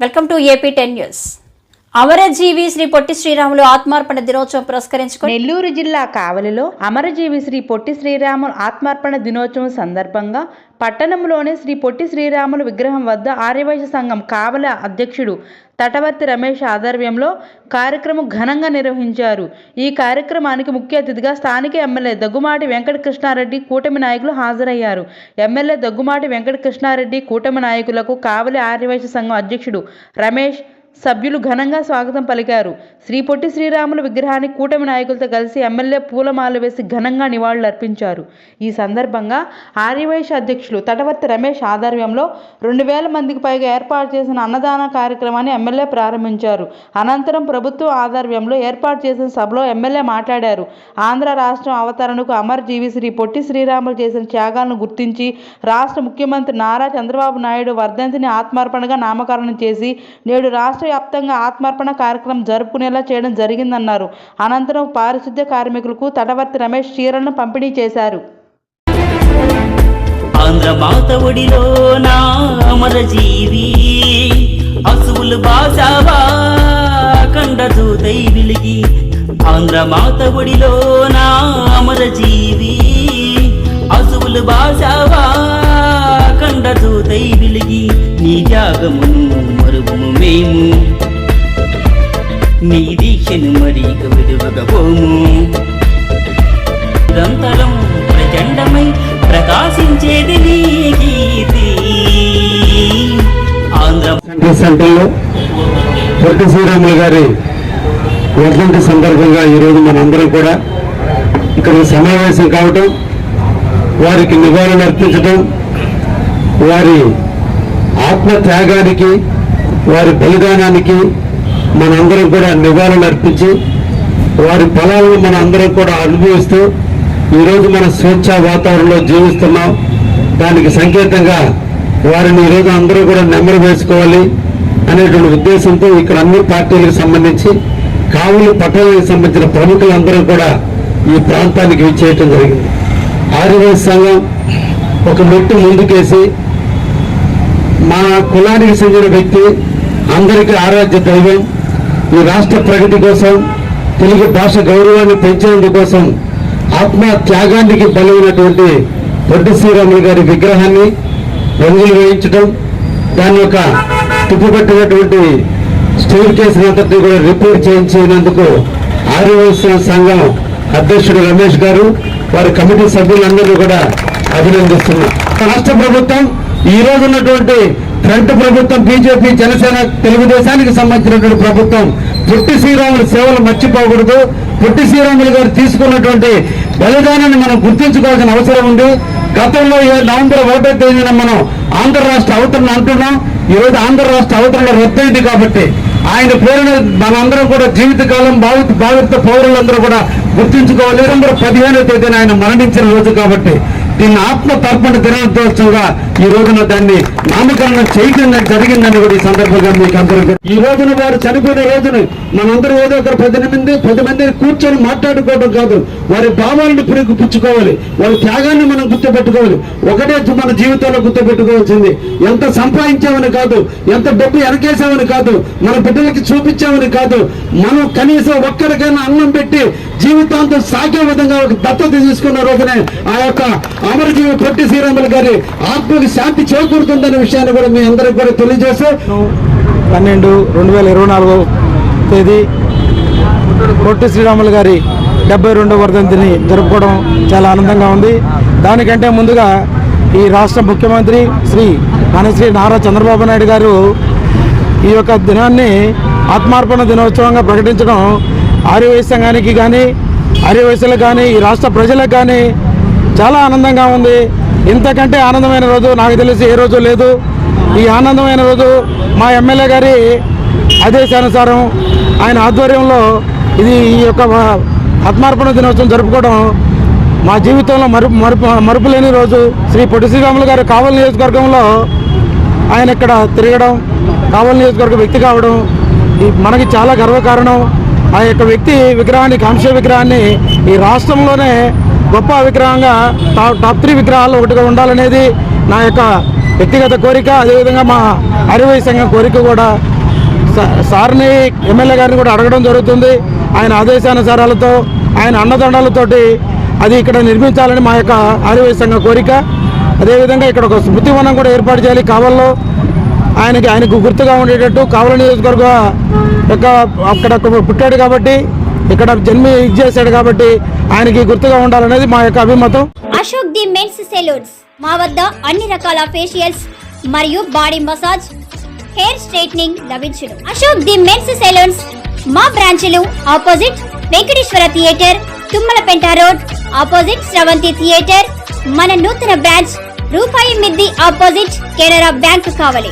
welcome to AP ten news అమరజీవి శ్రీ పొట్టి శ్రీరాములు ఆత్మార్పణ దినోత్సవం పురస్కరించుకుని నెల్లూరు జిల్లా కావలిలో అమరజీవి శ్రీ పొట్టి శ్రీరాములు ఆత్మార్పణ దినోత్సవం సందర్భంగా పట్టణంలోని శ్రీ పొట్టి శ్రీరాములు విగ్రహం వద్ద ఆర్యవైశ్య సంఘం కావల అధ్యక్షుడు తటవర్తి రమేష్ ఆధ్వర్యంలో కార్యక్రమం ఘనంగా నిర్వహించారు. ఈ కార్యక్రమానికి ముఖ్య అతిథిగా స్థానిక ఎమ్మెల్యే దగ్గుమాటి వెంకట కృష్ణారెడ్డి కూటమి నాయకులు హాజరయ్యారు. ఎమ్మెల్యే దగ్గుమాటి వెంకట కృష్ణారెడ్డి కూటమి నాయకులకు కావలి ఆర్యవైశ్య సంఘం అధ్యక్షుడు రమేష్ సభ్యులు ఘనంగా స్వాగతం పలికారు. శ్రీ పొట్టి శ్రీరాములు విగ్రహాన్ని కూటమి నాయకులతో కలిసి ఎమ్మెల్యే పూలమాల వేసి ఘనంగా నివాళులర్పించారు. ఈ సందర్భంగా ఆర్యవైశ్య అధ్యక్షులు తటవర్తి రమేష్ ఆధ్వర్యంలో రెండు వేల మందికి పైగా ఏర్పాటు చేసిన అన్నదాన కార్యక్రమాన్ని ఎమ్మెల్యే ప్రారంభించారు. అనంతరం ప్రభుత్వ ఆధ్వర్యంలో ఏర్పాటు చేసిన సభలో ఎమ్మెల్యే మాట్లాడారు. ఆంధ్ర రాష్ట్రం అవతరణకు అమరజీవి శ్రీ పొట్టి శ్రీరాములు చేసిన త్యాగాలను గుర్తించి రాష్ట్ర ముఖ్యమంత్రి నారా చంద్రబాబు నాయుడు వర్ధంతిని ఆత్మార్పణగా నామకరణం చేసి నేడు రాష్ట్ర వ్యాప్తంగా ఆత్మార్పణ కార్యక్రమం జరుపుకునేలా చేయడం జరిగిందన్నారు. అనంతరం పారిశుద్ధ్య కార్మికులకు తటవర్తి రమేష్ చీరలను పంపిణీ చేశారు. ఆంధ్ర మాత ఒడిలో నా అమరజీవి అసువులు బాసావా కండదూతై విలిగి. ఆంధ్ర ఒడిలో నా అమరజీవి అసువులు బాసావా కండదూతై విలిగి. నీ త్యాగమును మరువుము మేము. నీ దీక్షను మరీక విడువగబోము దంతలం ప్రచండమై ప్రకాశించేది నీ కీర్తి ఆంధ్ర సెంట్రల్ సెంటర్లో పొట్టి శ్రీరాములు గారి వర్ధంతి సందర్భంగా ఈరోజు మనందరం కూడా ఇక్కడ సమావేశం కావటం వారికి నివాళులు అర్పించడం వారి ఆత్మ త్యాగానికి వారి బలిదానానికి మనందరం కూడా నివాళులు అర్పించి వారి ఫలాలను మన అందరం కూడా అనుభవిస్తూ ఈరోజు మన స్వేచ్ఛ వాతావరణంలో జీవిస్తున్నాం. దానికి సంకేతంగా వారిని ఈరోజు అందరూ కూడా నెమరు వేసుకోవాలి అనేటువంటి ఉద్దేశంతో ఇక్కడ అన్ని పార్టీలకు సంబంధించి కావులు పట్టణానికి సంబంధించిన ప్రముఖులందరూ కూడా ఈ ప్రాంతానికి విచ్చేయటం జరిగింది. ఆర్యవేశ సంఘం ఒక మెట్టు ముందుకేసి మా కులానికి చెందిన వ్యక్తి అందరికీ ఆరాధ్య దైవం ఈ రాష్ట్ర ప్రగతి కోసం తెలుగు భాష గౌరవాన్ని పెంచేందుకోసం ఆత్మ త్యాగానికి బలైనటువంటి పొట్టి శ్రీరాములు గారి విగ్రహాన్ని రంగులు వేయించడం దాని యొక్క తిప్పుపెట్టినటువంటి స్టోర్ కేసులు కేసునంతటి కూడా రిపేర్ చేయించినందుకు ఆర్యవైశ్య సంఘం అధ్యక్షుడు రమేష్ గారు వారి కమిటీ సభ్యులందరూ కూడా అభినందిస్తున్నారు రాష్ట్ర ప్రభుత్వం ఈ రోజు ఉన్నటువంటి ఫ్రంట్ ప్రభుత్వం బీజేపీ జనసేన తెలుగుదేశానికి సంబంధించినటువంటి ప్రభుత్వం పొట్టి శ్రీరాముల సేవలు మర్చిపోకూడదు. పొట్టి శ్రీరాములు గారు తీసుకున్నటువంటి బలిదానాన్ని మనం గుర్తించుకోవాల్సిన అవసరం ఉంది. గతంలో ఏ నవంబర్ ఒకటో తేదీన మనం ఆంధ్ర రాష్ట్ర అవతరణ అంటున్నాం. ఈరోజు ఆంధ్ర రాష్ట్ర అవతరణ రద్దయింది కాబట్టి ఆయన పేరున మనందరం కూడా జీవితకాలం భావిత భావిత పౌరులందరూ కూడా గుర్తించుకోవాలి. నవంబర్ పదిహేనో తేదీన ఆయన మరణించిన రోజు కాబట్టి దీన్ని ఆత్మ తర్పణ దినోత్సవంగా ఈ రోజున దాన్ని నామకరణం చేయడం జరిగిందని కూడా ఈ సందర్భంగా మీకు అందరూ ఈ రోజున వారు చనిపోయిన రోజున మనందరూ ఏదో ఒక పది మంది పది మందిని కూర్చొని మాట్లాడుకోవడం కాదు. వారి భావాలను పురుగు పుచ్చుకోవాలి వారి త్యాగాన్ని మనం గుర్తుపెట్టుకోవాలి. ఒకటే మన జీవితంలో గుర్తుపెట్టుకోవాల్సింది. ఎంత సంపాదించామని కాదు ఎంత డబ్బు వెనకేసామని కాదు మన బిడ్డలకి చూపించామని కాదు మనం కనీసం ఒక్కరికైనా అన్నం పెట్టి జీవితాంతం సాగే విధంగా ఒక దత్తత తీసుకున్న రోజునే ఆ యొక్క అమరజీవి పొట్టి శ్రీరాములు గారి ఆత్మకు శాంతి చేకూరుతుందనే విషయాన్ని కూడా మీ అందరికి కూడా తెలియజేస్తూ పన్నెండు రెండు వేల ఇరవై నాలుగో తేదీ పొట్టి శ్రీరాములు గారి డెబ్బై రెండవ వర్ధంతిని జరుపుకోవడం చాలా ఆనందంగా ఉంది. దానికంటే ముందుగా ఈ రాష్ట్ర ముఖ్యమంత్రి శ్రీ మనశ్రీ నారా చంద్రబాబు నాయుడు గారు ఈ యొక్క దినాన్ని ఆత్మార్పణ దినోత్సవంగా ప్రకటించడం ఆర్యవైశ్య సంఘానికి కానీ ఆర్యవైశ్యులకు కానీ ఈ రాష్ట్ర ప్రజలకు కానీ చాలా ఆనందంగా ఉంది. ఇంతకంటే ఆనందమైన రోజు నాకు తెలిసి ఏ రోజు లేదు. ఈ ఆనందమైన రోజు మా ఎమ్మెల్యే గారి ఆదేశానుసారం ఆయన ఆధ్వర్యంలో ఇది ఈ యొక్క ఆత్మార్పణ దినోత్సవం జరుపుకోవడం మా జీవితంలో మరుపు మరుపు మరుపులేని రోజు. శ్రీ పొట్టి శ్రీరాములు గారు కావలి నియోజకవర్గంలో ఆయన ఇక్కడ తిరగడం కావలి నియోజకవర్గ వ్యక్తి కావడం ఈ మనకి చాలా గర్వకారణం. ఆ యొక్క వ్యక్తి విగ్రహాన్ని కాంస్య విగ్రహాన్ని ఈ రాష్ట్రంలోనే గొప్ప విగ్రహంగా టాప్ టాప్ త్రీ విగ్రహాల్లో ఒకటిగా ఉండాలనేది నా యొక్క వ్యక్తిగత కోరిక. అదేవిధంగా మా అరివై సంఘం కోరిక కూడా సార్ని ఎమ్మెల్యే గారిని కూడా అడగడం జరుగుతుంది. ఆయన ఆదేశానుసారాలతో ఆయన అన్నదండాలతోటి అది ఇక్కడ నిర్మించాలని మా యొక్క ఆర్యవై సంఘ కోరిక. అదేవిధంగా ఇక్కడ ఒక స్మృతివనం కూడా ఏర్పాటు చేయాలి కావల్లో. ఆయనకి ఆయనకు గుర్తుగా ఉండేటట్టు కావల నియోజకవర్గ ఒక అక్కడ పుట్టాడు కాబట్టి ఇక్కడ జన్మి ఇది చేశాడు కాబట్టి ఆయనకి గుర్తుగా ఉండాలనేది మా యొక్క అభిమతం. Ashok the men's salons. మా వద్ద అన్ని రకాల ఫేషియల్స్ మరియు బాడీ మసాజ్ హెయిర్ స్ట్రైట్నింగ్ లభించును. అశోక్ ది మెన్స్ సెలూన్స్ మా బ్రాంచ్లు opposite Venkateswara theatre Tummalapenta road opposite Sravanthi theatre. మన నూతన బ్రాంచ్ రూపాయి మిద్ది ఆపోజిట్ కెనరా బ్యాంక్ కావలి.